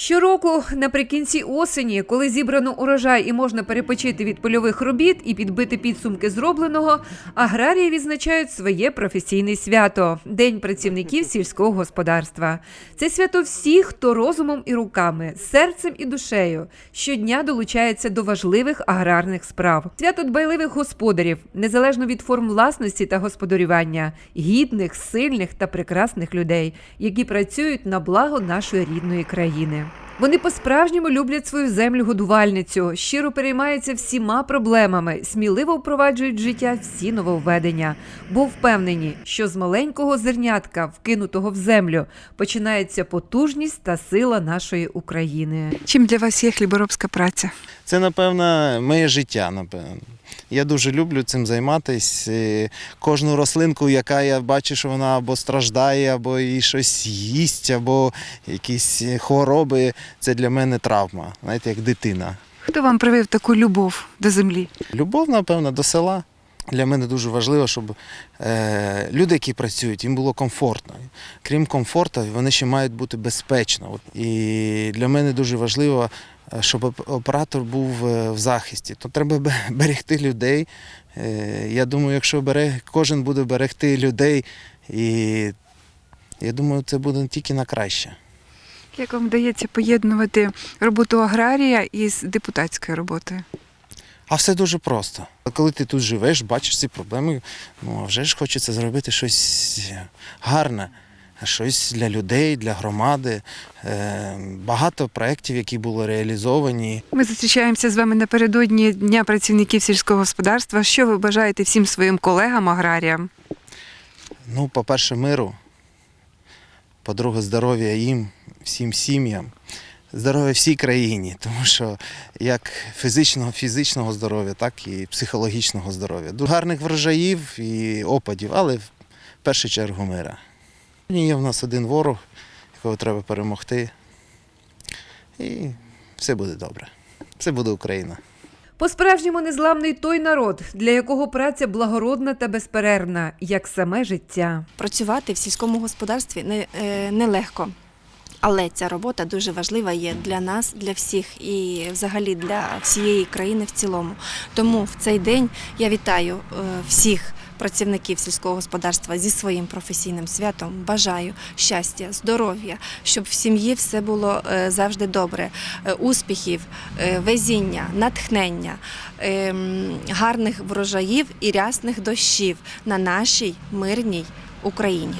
Щороку, наприкінці осені, коли зібрано урожай і можна перепочити від польових робіт і підбити підсумки зробленого, аграрії відзначають своє професійне свято День працівників сільського господарства. Це свято всіх, хто розумом і руками, серцем і душею щодня долучається до важливих аграрних справ. Свято дбайливих господарів, незалежно від форм власності та господарювання, гідних, сильних та прекрасних людей, які працюють на благо нашої рідної країни. Вони по-справжньому люблять свою землю годувальницю, щиро переймаються всіма проблемами, сміливо впроваджують в життя всі нововведення, бо впевнені, що з маленького зернятка, вкинутого в землю, починається потужність та сила нашої України. Чим для вас є хліборобська праця? Це, напевно, моє життя, напевно. Я дуже люблю цим займатися. Кожну рослинку, яка я бачу, що вона або страждає, або їй щось їсть, або якісь хвороби, це для мене травма, знаєте, як дитина. Хто вам привив таку любов до землі? Любов, напевно, до села. Для мене дуже важливо, щоб е, люди, які працюють, їм було комфортно. Крім комфорту, вони ще мають бути безпечно. І для мене дуже важливо, е, щоб оператор був е, в захисті. То треба берегти людей. Е, я думаю, якщо бере, кожен буде берегти людей, і я думаю, це буде тільки на краще. Як вам вдається поєднувати роботу аграрія із депутатською роботою? А все дуже просто. Коли ти тут живеш, бачиш ці проблеми, ну а вже ж хочеться зробити щось гарне, щось для людей, для громади. Е, багато проєктів, які були реалізовані. Ми зустрічаємося з вами напередодні Дня працівників сільського господарства. Що ви бажаєте всім своїм колегам аграріям? Ну, по-перше, миру, по-друге, здоров'я їм, всім сім'ям. Здоров'я всій країні, тому що як фізичного, фізичного здоров'я, так і психологічного здоров'я. Дуже гарних врожаїв і опадів, але в першу чергу мира. Сьогодні Є в нас один ворог, якого треба перемогти. І все буде добре. Все буде Україна. По-справжньому незламний той народ, для якого праця благородна та безперервна, як саме життя. Працювати в сільському господарстві не, е, нелегко. Але ця робота дуже важлива є для нас, для всіх і взагалі для всієї країни в цілому. Тому в цей день я вітаю е, всіх працівників сільського господарства зі своїм професійним святом. Бажаю щастя, здоров'я, щоб в сім'ї все було е, завжди добре, е, успіхів, везіння, натхнення, ем, гарних врожаїв і рясних дощів на нашій мирній Україні.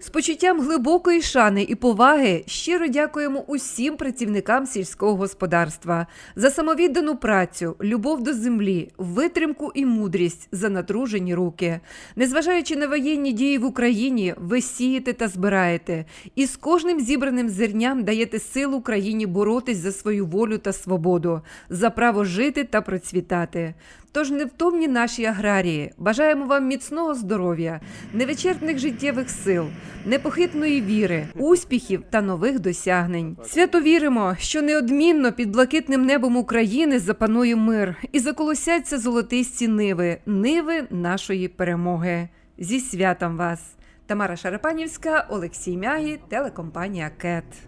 З почуттям глибокої шани і поваги щиро дякуємо усім працівникам сільського господарства за самовіддану працю, любов до землі, витримку і мудрість за натружені руки. Незважаючи на воєнні дії в Україні, ви сієте та збираєте, і з кожним зібраним зерням даєте силу країні боротись за свою волю та свободу, за право жити та процвітати. Тож невтомні наші аграрії, бажаємо вам міцного здоров'я, невичерпних життєвих сил, непохитної віри, успіхів та нових досягнень. Свято віримо, що неодмінно під блакитним небом України запанує мир і заколосяться золотисті ниви, ниви нашої перемоги. Зі святом вас! Тамара Шарапанівська, Олексій Мягі, телекомпанія КЕТ.